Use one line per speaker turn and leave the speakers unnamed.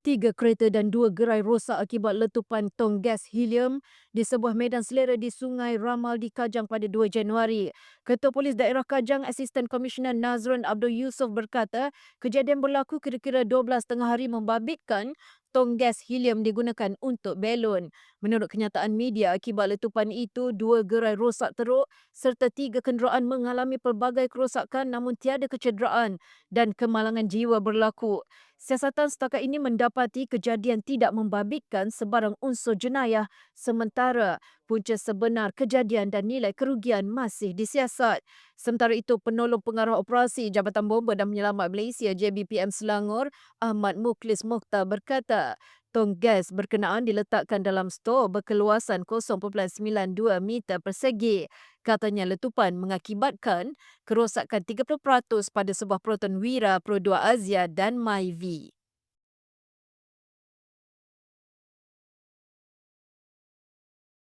Tiga kereta dan dua gerai rosak akibat letupan tong gas helium di sebuah medan selera di Sungai Ramal di Kajang pada 2 Januari. Ketua Polis Daerah Kajang, Asisten Komisioner Nazrun Abdul Yusuf berkata, kejadian berlaku kira-kira 12 tengah hari membabitkan tong gas helium digunakan untuk belon. Menurut kenyataan media, akibat letupan itu, dua gerai rosak teruk serta tiga kenderaan mengalami pelbagai kerosakan namun tiada kecederaan dan kemalangan jiwa berlaku. Siasatan setakat ini mendapati kejadian tidak membabitkan sebarang unsur jenayah. Sementara punca sebenar kejadian dan nilai kerugian masih disiasat. Sementara itu, penolong pengarah operasi Jabatan Bomba dan Penyelamat Malaysia JBPM Selangor, Ahmad Muklis Mokhtar berkata, tong gas berkenaan diletakkan dalam stor berkeluasan 0.92 meter persegi. Katanya letupan mengakibatkan kerosakan 30% pada sebuah proton Wira Pro 2 Azia dan Myvi.